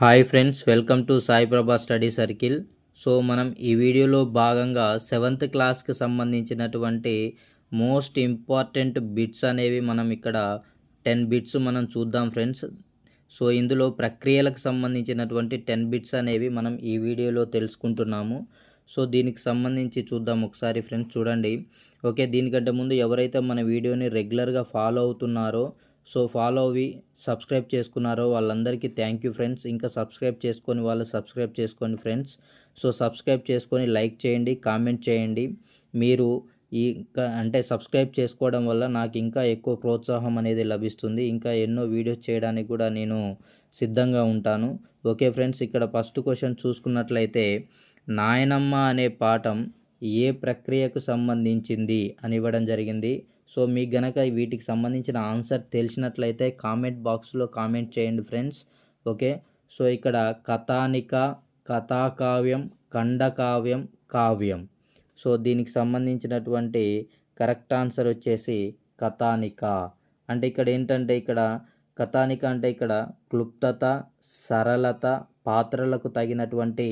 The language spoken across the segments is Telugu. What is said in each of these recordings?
Hi friends welcome to Saiprabha study circle. So మనం ఈ వీడియోలో భాగంగా సెవెంత్ క్లాస్కి సంబంధించినటువంటి మోస్ట్ ఇంపార్టెంట్ బిట్స్ అనేవి మనం ఇక్కడ టెన్ బిట్స్ మనం చూద్దాం ఫ్రెండ్స్. సో ఇందులో ప్రక్రియలకు సంబంధించినటువంటి టెన్ బిట్స్ అనేవి మనం ఈ వీడియోలో తెలుసుకుంటున్నాము. సో దీనికి సంబంధించి చూద్దాం ఒకసారి ఫ్రెండ్స్ చూడండి. ఓకే దీనికంటే ముందు ఎవరైతే మన వీడియోని రెగ్యులర్గా ఫాలో అవుతున్నారో సో ఫాలో అవి సబ్స్క్రైబ్ చేసుకున్నారో వాళ్ళందరికీ థ్యాంక్ యూ ఫ్రెండ్స్ ఇంకా సబ్స్క్రైబ్ చేసుకొని వాళ్ళు సబ్స్క్రైబ్ చేసుకోండి ఫ్రెండ్స్ సో సబ్స్క్రైబ్ చేసుకొని లైక్ చేయండి కామెంట్ చేయండి. మీరు ఈ ఇంకా అంటే సబ్స్క్రైబ్ చేసుకోవడం వల్ల నాకు ఇంకా ఎక్కువ ప్రోత్సాహం అనేది లభిస్తుంది. ఇంకా ఎన్నో వీడియోస్ చేయడానికి కూడా నేను సిద్ధంగా ఉంటాను. ఓకే ఫ్రెండ్స్ ఇక్కడ ఫస్ట్ క్వశ్చన్ చూసుకున్నట్లయితే నాయనమ్మ అనే పాఠం ఏ ప్రక్రియకు సంబంధించింది అని ఇవ్వడం జరిగింది. సో మీకు గనక వీటికి సంబంధించిన ఆన్సర్ తెలిసినట్లయితే కామెంట్ బాక్స్లో కామెంట్ చేయండి ఫ్రెండ్స్. ఓకే? సో ఇక్కడ కథానిక కథాకావ్యం ఖండకావ్యం కావ్యం. సో దీనికి సంబంధించినటువంటి కరెక్ట్ ఆన్సర్ వచ్చేసి కథానిక. అంటే ఇక్కడ ఏంటంటే ఇక్కడ కథానిక అంటే ఇక్కడ క్లుప్తత సరళత పాత్రలకు తగినటువంటి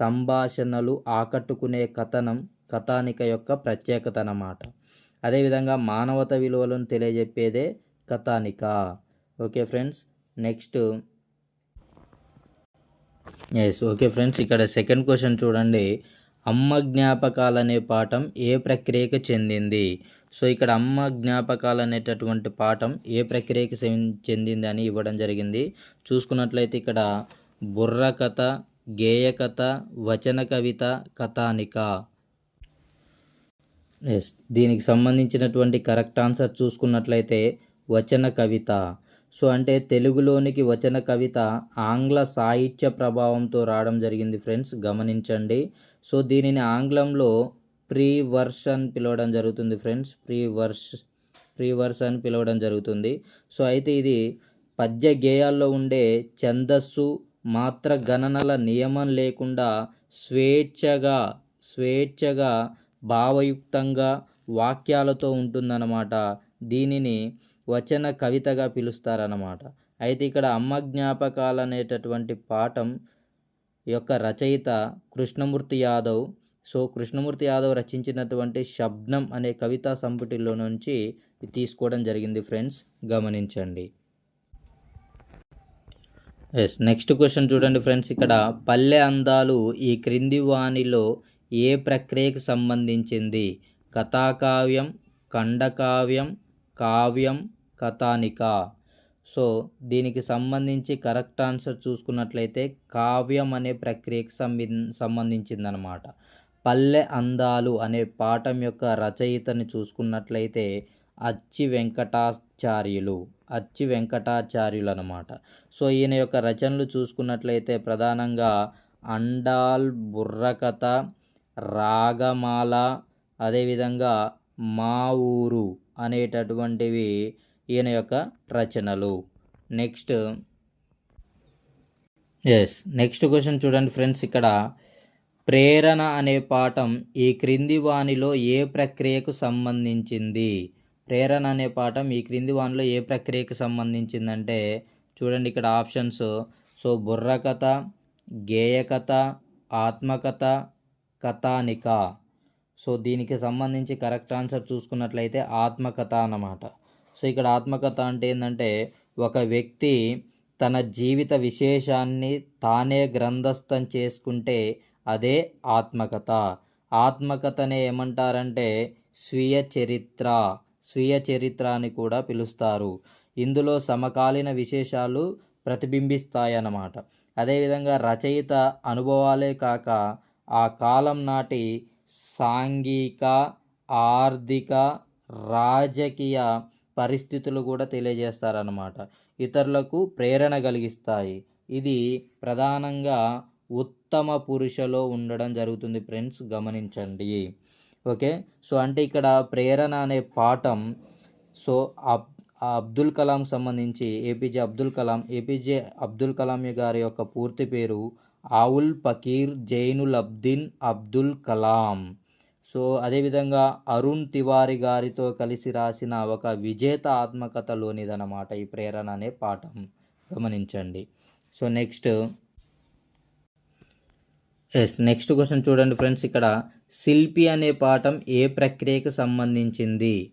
సంభాషణలు ఆకట్టుకునే కథనం కథానిక యొక్క ప్రత్యేకత అన్నమాట. అదేవిధంగా మానవత విలువలను తెలియజెప్పేదే కథానిక. Okay friends next. Yes okay friends ఇక్కడ సెకండ్ క్వశ్చన్ చూడండి. అమ్మ జ్ఞాపకాలు అనే పాఠం ఏ ప్రక్రియకు చెందింది? సో ఇక్కడ అమ్మ జ్ఞాపకాలు అనేటటువంటి పాఠం ఏ ప్రక్రియకు చెందింది అని ఇవ్వడం జరిగింది. చూసుకున్నట్లయితే ఇక్కడ బుర్ర కథ గేయ కథ వచన కవిత కథానిక. ఎస్ దీనికి సంబంధించినటువంటి కరెక్ట్ ఆన్సర్ చూసుకున్నట్లయితే వచన కవిత. సో అంటే తెలుగులోనికి వచన కవిత ఆంగ్ల సాహిత్య ప్రభావంతో రావడం జరిగింది ఫ్రెండ్స్. గమనించండి. సో దీనిని ఆంగ్లంలో ప్రీ వర్స్ అని పిలవడం జరుగుతుంది friends. Free verse free verse అని పిలవడం జరుగుతుంది. సో అయితే ఇది పద్య గేయాల్లో ఉండే ఛందస్సు మాత్ర గణనల నియమం లేకుండా స్వేచ్ఛగా స్వేచ్ఛగా భావయుక్తంగా వాక్యాలతో ఉంటుందన్నమాట. దీనిని వచన కవితగా పిలుస్తారన్నమాట. అయితే ఇక్కడ అమ్మ జ్ఞాపకాలు అనేటటువంటి పాఠం యొక్క రచయిత కృష్ణమూర్తి యాదవ్. సో కృష్ణమూర్తి యాదవ్ రచించినటువంటి శబ్నం అనే కవితా సంపుటిలో నుంచి తీసుకోవడం జరిగింది ఫ్రెండ్స్. గమనించండి. ఎస్ నెక్స్ట్ క్వశ్చన్ చూడండి ఫ్రెండ్స్. ఇక్కడ పల్లె అందాలు ఈ క్రింది వాణిలో ఏ ప్రక్రియకు సంబంధించింది? కథాకావ్యం ఖండకావ్యం కావ్యం కథానిక. సో దీనికి సంబంధించి కరెక్ట్ ఆన్సర్ చూసుకున్నట్లయితే కావ్యం అనే ప్రక్రియకు సంబి సంబంధించిందనమాట పల్లె అందాలు అనే పాఠం యొక్క రచయితని చూసుకున్నట్లయితే అచ్చి వెంకటాచార్యులు అచ్చి వెంకటాచార్యులు అనమాట సో ఈయన యొక్క రచనలు చూసుకున్నట్లయితే ప్రధానంగా అండాల్ బుర్రకథ రాగమాల అదేవిధంగా మా ఊరు అనేటటువంటివి ఈయన యొక్క రచనలు. నెక్స్ట్. ఎస్ నెక్స్ట్ క్వశ్చన్ చూడండి ఫ్రెండ్స్ ఇక్కడ. ప్రేరణ అనే పాఠం ఈ క్రింది వాణిలో ఏ ప్రక్రియకు సంబంధించింది? ప్రేరణ అనే పాఠం ఈ క్రింది వాణిలో ఏ ప్రక్రియకు సంబంధించిందంటే చూడండి ఇక్కడ ఆప్షన్స్. సో బుర్రకథ గేయకథ ఆత్మకథ కథానిక. సో దీనికి సంబంధించి కరెక్ట్ ఆన్సర్ చూసుకున్నట్లయితే ఆత్మకథ అన్నమాట. సో ఇక్కడ ఆత్మకథ అంటే ఏంటంటే ఒక వ్యక్తి తన జీవిత విశేషాన్ని తానే గ్రంథస్థం చేసుకుంటే అదే ఆత్మకథ. ఆత్మకథనే ఏమంటారంటే స్వీయ చరిత్ర. స్వీయ చరిత్ర అని కూడా పిలుస్తారు. ఇందులో సమకాలీన విశేషాలు ప్రతిబింబిస్తాయన్నమాట. అదేవిధంగా రచయిత అనుభవాలే కాక ఆ కాలం నాటి సాంఘిక ఆర్థిక రాజకీయ పరిస్థితులు కూడా తెలియజేస్తారన్నమాట. ఇతరులకు ప్రేరణ కలిగిస్తాయి. ఇది ప్రధానంగా ఉత్తమ పురుషలో ఉండడం జరుగుతుంది ఫ్రెండ్స్ గమనించండి. ఓకే? సో అంటే ఇక్కడ ప్రేరణ అనే పాఠం సో అబ్ అబ్దుల్ కలాం సంబంధించి ఏపీజే అబ్దుల్ కలాం ఏపీజే అబ్దుల్ కలాం గారి యొక్క పూర్తి పేరు ఆవుల్ ఫకీర్ జైనుల్ అబ్దిన్ అబ్దుల్ కలాం. సో అదేవిధంగా అరుణ్ తివారి గారితో కలిసి రాసిన ఒక విజేత ఆత్మకథలోనిదన్నమాట ఈ ప్రేరణ అనే పాఠం. గమనించండి. So next. Yes next question చూడండి ఫ్రెండ్స్ ఇక్కడ. శిల్పి అనే పాఠం ఏ ప్రక్రియకు సంబంధించింది?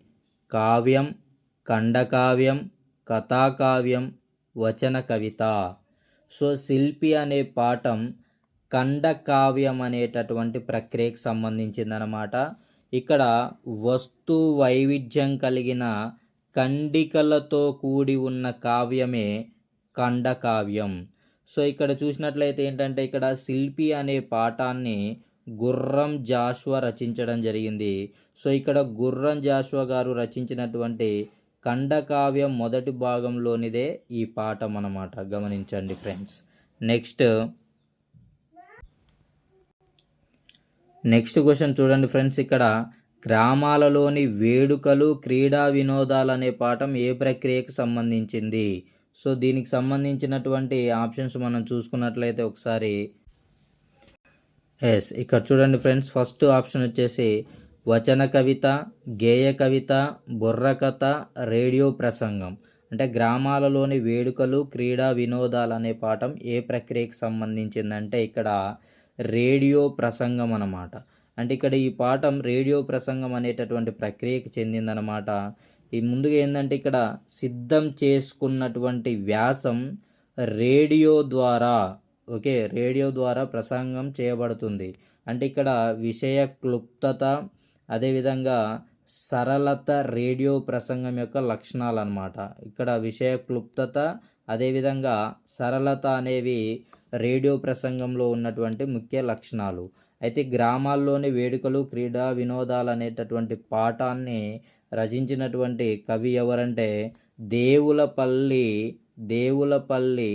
కావ్యం ఖండకావ్యం కథాకావ్యం వచన కవిత. సో శిల్పి అనే పాఠం ఖండకావ్యం అనేటటువంటి ప్రక్రియకు సంబంధించిందనమాట ఇక్కడ వస్తు వైవిధ్యం కలిగిన ఖండికలతో కూడి ఉన్న కావ్యమే ఖండకావ్యం. సో ఇక్కడ చూసినట్లయితే ఏంటంటే ఇక్కడ శిల్పి అనే పాఠాన్ని గుర్రం జాషువా రచించడం జరిగింది. సో ఇక్కడ గుర్రం జాషువా గారు రచించినటువంటి ఖండకావ్యం మొదటి భాగంలోనిదే ఈ పాఠం అన్నమాట గమనించండి ఫ్రెండ్స్. నెక్స్ట్. నెక్స్ట్ క్వశ్చన్ చూడండి ఫ్రెండ్స్ ఇక్కడ. గ్రామాలలోని వేడుకలు క్రీడా వినోదాలు అనే పాఠం ఏ ప్రక్రియకు సంబంధించింది? సో దీనికి సంబంధించినటువంటి ఆప్షన్స్ మనం చూసుకున్నట్లయితే ఒకసారి. ఎస్ ఇక్కడ చూడండి ఫ్రెండ్స్ ఫస్ట్ ఆప్షన్ వచ్చేసి వచన కవిత గేయ కవిత బుర్రకథ రేడియో ప్రసంగం. అంటే గ్రామాలలోని వేడుకలు క్రీడా వినోదాలు అనే పాఠం ఏ ప్రక్రియకు సంబంధించిందంటే ఇక్కడ రేడియో ప్రసంగం అన్నమాట. అంటే ఇక్కడ ఈ పాఠం రేడియో ప్రసంగం అనేటటువంటి ప్రక్రియకి చెందిందనమాట ఈ ముందుగా ఏంటంటే ఇక్కడ సిద్ధం చేసుకున్నటువంటి వ్యాసం రేడియో ద్వారా ఓకే రేడియో ద్వారా ప్రసంగం చేయబడుతుంది. అంటే ఇక్కడ విషయ క్లుప్తత అదేవిధంగా సరళత రేడియో ప్రసంగం యొక్క లక్షణాలు అన్నమాట ఇక్కడ విషయ క్లుప్తత అదేవిధంగా సరళత అనేవి రేడియో ప్రసంగంలో ఉన్నటువంటి ముఖ్య లక్షణాలు. అయితే గ్రామాల్లోని వేడుకలు క్రీడా వినోదాలు అనేటటువంటి పాఠాన్ని రచించినటువంటి కవి ఎవరంటే దేవులపల్లి దేవులపల్లి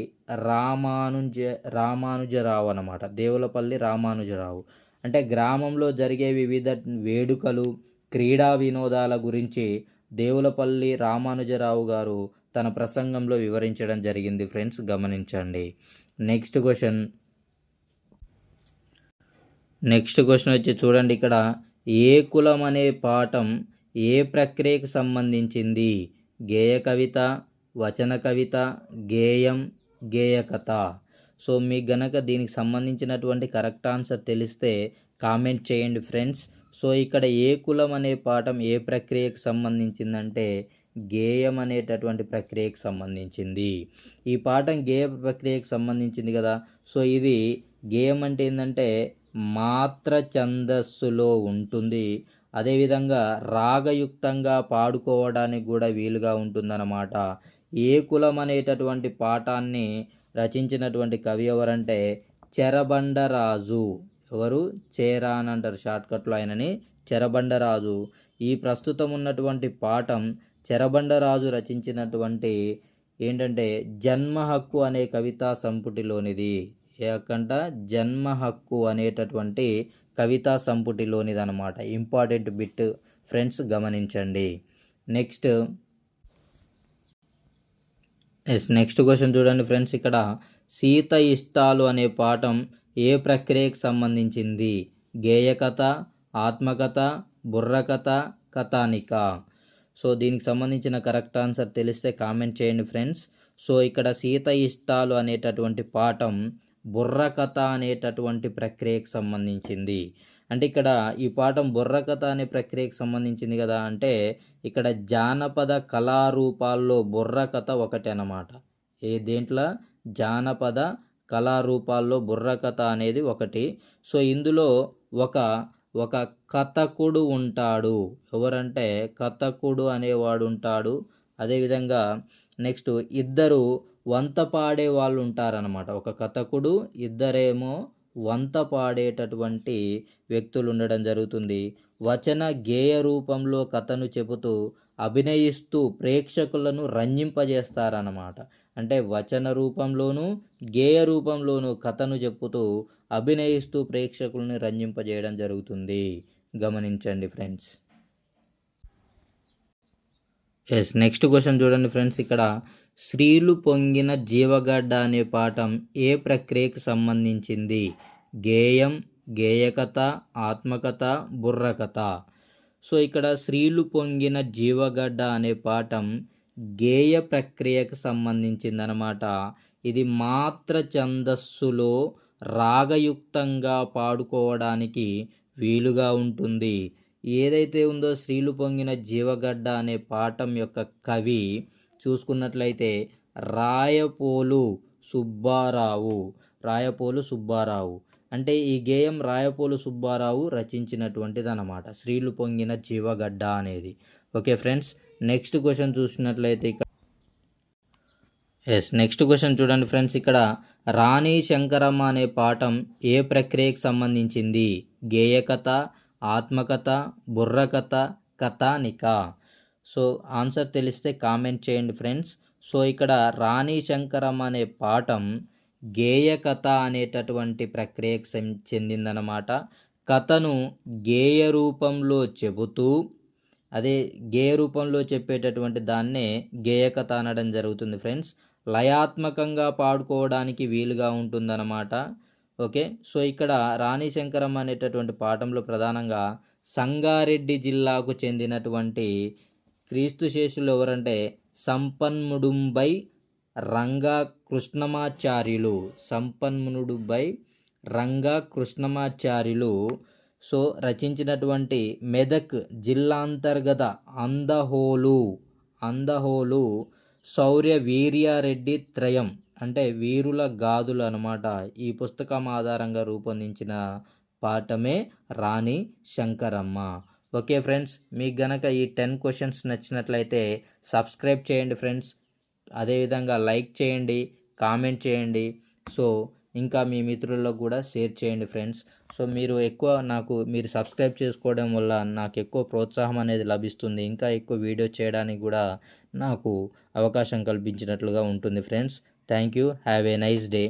రామానుజ రామానుజరావు అనమాట దేవులపల్లి రామానుజరావు. అంటే గ్రామంలో జరిగే వివిధ వేడుకలు క్రీడా వినోదాల గురించి దేవులపల్లి రామానుజరావు గారు తన ప్రసంగంలో వివరించడం జరిగింది. ఫ్రెండ్స్ గమనించండి. Next question. నెక్స్ట్ క్వశ్చన్ వచ్చి చూడండి ఇక్కడ. ఏ కులం అనే పాఠం ఏ ప్రక్రియకు సంబంధించింది? గేయ కవిత వచన కవిత గేయం గేయకథ. సో మీకు గనక దీనికి సంబంధించినటువంటి కరెక్ట్ ఆన్సర్ తెలిస్తే కామెంట్ చేయండి ఫ్రెండ్స్. సో ఇక్కడ ఏ కులం అనే పాఠం ఏ ప్రక్రియకు సంబంధించిందంటే గేయం అనేటటువంటి ప్రక్రియకు సంబంధించింది. ఈ పాఠం గేయ ప్రక్రియకు సంబంధించింది కదా. సో ఇది గేయం అంటే ఏంటంటే మాత్ర ఛందస్సులో ఉంటుంది. అదేవిధంగా రాగయుక్తంగా పాడుకోవడానికి కూడా వీలుగా ఉంటుందన్నమాట. ఏ కులం అనేటటువంటి పాఠాన్ని రచించినటువంటి కవి ఎవరంటే చెరబండరాజు. ఎవరు? చేరా అని అంటారు షార్ట్కట్లో ఆయనని. చెరబండరాజు. ఈ ప్రస్తుతం ఉన్నటువంటి పాఠం చెరబండరాజు రచించినటువంటి ఏంటంటే జన్మ హక్కు అనే కవితా సంపుటిలోనిది. ఏకంట జన్మ హక్కు అనేటటువంటి కవితా సంపుటిలోనిది అనమాట ఇంపార్టెంట్ బిట్. ఫ్రెండ్స్ గమనించండి. నెక్స్ట్ ఎస్ నెక్స్ట్ క్వశ్చన్ చూడండి ఫ్రెండ్స్ ఇక్కడ సీత ఇష్టాలు అనే పాఠం ఏ ప్రక్రియకు సంబంధించింది? గేయకథ ఆత్మకథ బుర్రకథ కథానిక. సో దీనికి సంబంధించిన కరెక్ట్ ఆన్సర్ తెలిస్తే కామెంట్ చేయండి ఫ్రెండ్స్ సో ఇక్కడ సీత ఇష్టాలు అనేటటువంటి పాఠం బుర్రకథ అనేటటువంటి ప్రక్రియకు సంబంధించింది. అంటే ఇక్కడ ఈ పాఠం బుర్రకథ అనే ప్రక్రియకు సంబంధించింది కదా అంటే ఇక్కడ జానపద కళారూపాల్లో బుర్రకథ ఒకటి అన్నమాట. ఏ దేంట్లో? జానపద కళారూపాల్లో బుర్రకథ అనేది ఒకటి. సో ఇందులో ఒక ఒక కథకుడు ఉంటాడు. ఎవరంటే కథకుడు అనేవాడు ఉంటాడు. అదేవిధంగా నెక్స్ట్ ఇద్దరు వంత పాడే వాళ్ళు ఉంటారనమాట ఒక కథకుడు ఇద్దరేమో వంత పాడేటటువంటి వ్యక్తులు ఉండడం జరుగుతుంది. వచన గేయ రూపంలో కథను చెబుతూ అభినయిస్తూ ప్రేక్షకులను రంజింపజేస్తారన్నమాట. అంటే వచన రూపంలోనూ గేయ రూపంలోనూ కథను చెప్పుతూ అభినయిస్తూ ప్రేక్షకులను రంజింపజేయడం జరుగుతుంది. గమనించండి ఫ్రెండ్స్. ఎస్ నెక్స్ట్ క్వశ్చన్ చూడండి ఫ్రెండ్స్. ఇక్కడ శ్రీలు పొంగిన జీవగడ్డ అనే పాఠం ఏ ప్రక్రియకు సంబంధించింది? గేయం గేయకథ ఆత్మకథ బుర్రకథ. సో ఇక్కడ శ్రీలు పొంగిన జీవగడ్డ అనే పాఠం గేయ ప్రక్రియకు సంబంధించిందనమాట ఇది మాత్ర ఛందస్సులో రాగయుక్తంగా పాడుకోవడానికి వీలుగా ఉంటుంది. ఏదైతే ఉందో శ్రీలు పొంగిన జీవగడ్డ అనే పాఠం యొక్క కవి చూసుకున్నట్లయితే రాయపోలు సుబ్బారావు రాయపోలు సుబ్బారావు. అంటే ఈ గేయం రాయపోలు సుబ్బారావు రచించినటువంటిది అన్నమాట శ్రీలు పొంగిన జీవగడ్డ అనేది. ఓకే ఫ్రెండ్స్ నెక్స్ట్ క్వశ్చన్ చూసినట్లయితే ఇక్కడ ఎస్ నెక్స్ట్ క్వశ్చన్ చూడండి ఫ్రెండ్స్. ఇక్కడ రాణి శంకరమ్మ అనే పాఠం ఏ ప్రక్రియకు సంబంధించింది? గేయకథ ఆత్మకథ బుర్రకథ కథానిక. సో ఆన్సర్ తెలిస్తే కామెంట్ చేయండి ఫ్రెండ్స్. సో ఇక్కడ రాణి శంకరం అనే పాఠం గేయ కథ అనేటటువంటి ప్రక్రియకు చెందిందనమాట కథను గేయ రూపంలో చెబుతూ అదే గేయ రూపంలో చెప్పేటటువంటి దాన్నే గేయ కథ అనడం జరుగుతుంది ఫ్రెండ్స్. లయాత్మకంగా పాడుకోవడానికి వీలుగా ఉంటుందన్నమాట. ఓకే? సో ఇక్కడ రాణి శంకరం అనేటటువంటి పాఠంలో ప్రధానంగా సంగారెడ్డి జిల్లాకు చెందినటువంటి క్రీస్తు శేషులు ఎవరంటే సంపన్ముడుంబై రంగా కృష్ణమాచార్యులు సంపన్మునుడుబై రంగా కృష్ణమాచార్యులు సో రచించినటువంటి మెదక్ జిల్లాంతర్గత అందహోలు అందహోలు శౌర్య వీర్యారెడ్డి త్రయం అంటే వీరుల గాదులు అనమాట ఈ పుస్తకం ఆధారంగా రూపొందించిన పాఠమే రాణి శంకరమ్మ. ఓకే ఫ్రెండ్స్ మీకు గనక ఈ టెన్ క్వశ్చన్స్ నచ్చినట్లయితే సబ్స్క్రైబ్ చేయండి ఫ్రెండ్స్. అదేవిధంగా లైక్ చేయండి కామెంట్ చేయండి. సో ఇంకా మీ మిత్రుల్లో కూడా షేర్ చేయండి ఫ్రెండ్స్. సో మీరు ఎక్కువ నాకు మీరు సబ్స్క్రైబ్ చేసుకోవడం వల్ల నాకు ఎక్కువ ప్రోత్సాహం అనేది లభిస్తుంది. ఇంకా ఎక్కువ వీడియో చేయడానికి కూడా నాకు అవకాశం కల్పించినట్లుగా ఉంటుంది friends. Thank you. Have a nice day.